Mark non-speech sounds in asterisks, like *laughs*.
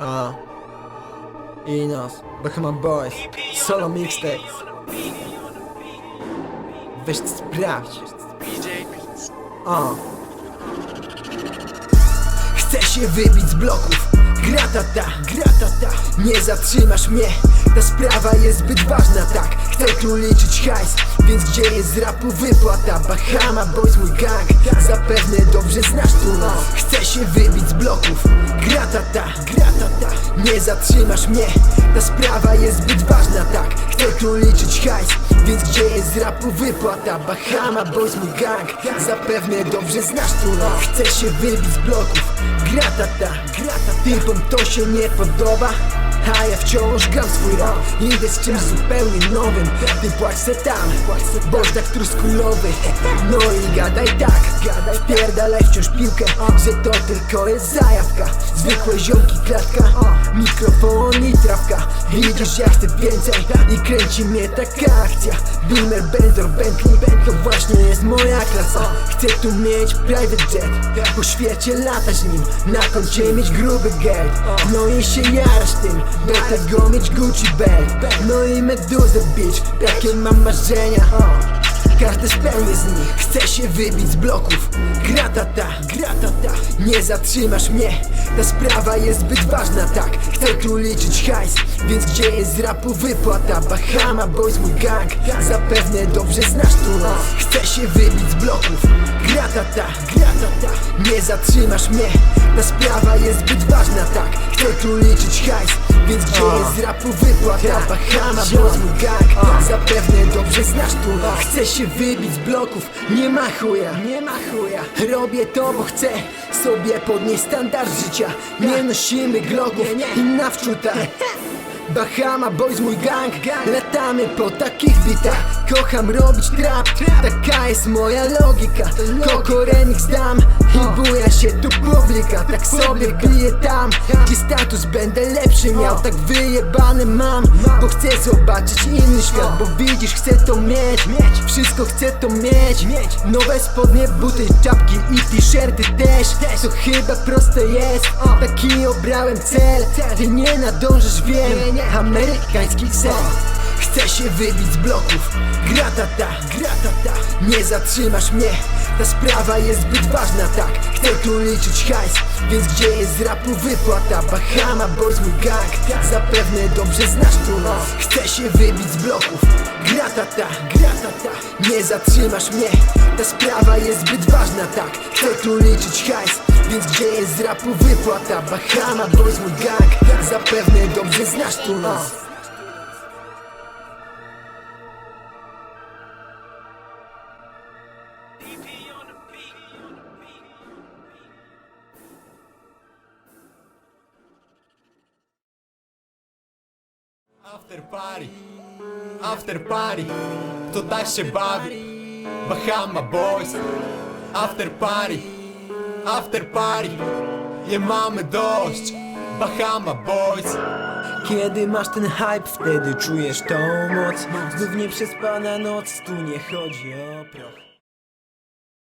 A. Inos, Bahama Boys, solo mixtape. Weź sprawdź. A. Chcę się wybić z bloków. Gratata, gratata, nie zatrzymasz mnie. Ta sprawa jest zbyt ważna, tak. Chcę tu liczyć hajs, więc gdzie jest rapu wypłata? Bahama Boys, mój gang, zapewne dobrze nas. Chcę się wybić z bloków. Gratata, gratata, nie zatrzymasz mnie. Ta sprawa jest zbyt ważna, tak. Chcę tu liczyć hajs, więc gdzie jest rapu wypłata? Bahama Boys, mój gang, zapewne dobrze znasz tu nas. Chcę się wybić z bloków. Gratata, gratata, typom to się nie podoba a ja wciąż gram swój rap Idę z czymś zupełnie nowym. Ty płacz se tam Bożdak truskulowy No i gadaj tak Gadaj, pierdalaj wciąż piłkę Że to tylko jest zajawka. Zwykłe ziomki klatka Mikrofon i trawka. Widzisz ja chcę więcej I kręci mnie taka akcja. Beamer, Bendor, Bentley moja klasa. Chcę tu mieć private jet Po świecie latać nim. Na koncie mieć gruby geld No i się jarasz tym Do tego mieć Gucci belt. No i Meduzę bitch Takie mam marzenia każdy spełnię z nich. Chcę się wybić z bloków. Gratata, gratata Nie zatrzymasz mnie. Ta sprawa jest zbyt ważna, tak. Chcę tu liczyć hajs Więc gdzie jest z rapu wypłata? Bahama Boys, mój gang. Zapewne dobrze znasz tu. Nas Chcę się wybić z bloków. Gratata, gratata Nie zatrzymasz mnie. Ta sprawa jest zbyt ważna, tak. Chcę tu liczyć hajs Więc gdzie jest z rapu wypłata? Bahama Boys, mój gang. Zapewne dobrze znasz tu. Chcę się wybić z bloków. Nie ma chuja, nie ma chuja. Robię to, bo chcę sobie podnieść standard życia. Nie nosimy gloków i na wczuta *laughs* Bahama Boys, mój gang Latamy po takich bitach Kocham robić trap Taka jest moja logika. Koko remix dam I buja się tu publika. Tak sobie biję tam Gdzie status będę lepszy miał. Tak wyjebane mam Bo chcę zobaczyć inny świat. Bo widzisz chcę to mieć Wszystko chcę to mieć. Nowe spodnie, buty, czapki i t-shirty też. To chyba proste jest Taki obrałem cel. Ty nie nadążysz wiem Amerykański sen Chcę się wybić z bloków. Gratata, gratata Nie zatrzymasz mnie. Ta sprawa jest zbyt ważna, tak. Chcę tu liczyć hajs Więc gdzie jest rapu wypłata? Bahama Boys, mój gang. Zapewne dobrze znasz tu. Nas Chcę się wybić z bloków. Gratata, gratata Nie zatrzymasz mnie. Ta sprawa jest zbyt ważna, tak. Chcę tu liczyć hajs Więc gdzie jest z rapu wypłata? Bahama Boys, mój gang. Zapewne dobrze znasz tu nas. After party, after party, to tak się bawi? Bahama Boys After party, after party, nie mamy dość. Bahama Boys. Kiedy masz ten hype, wtedy czujesz tą moc. Znów nieprzespana noc, tu nie chodzi o proch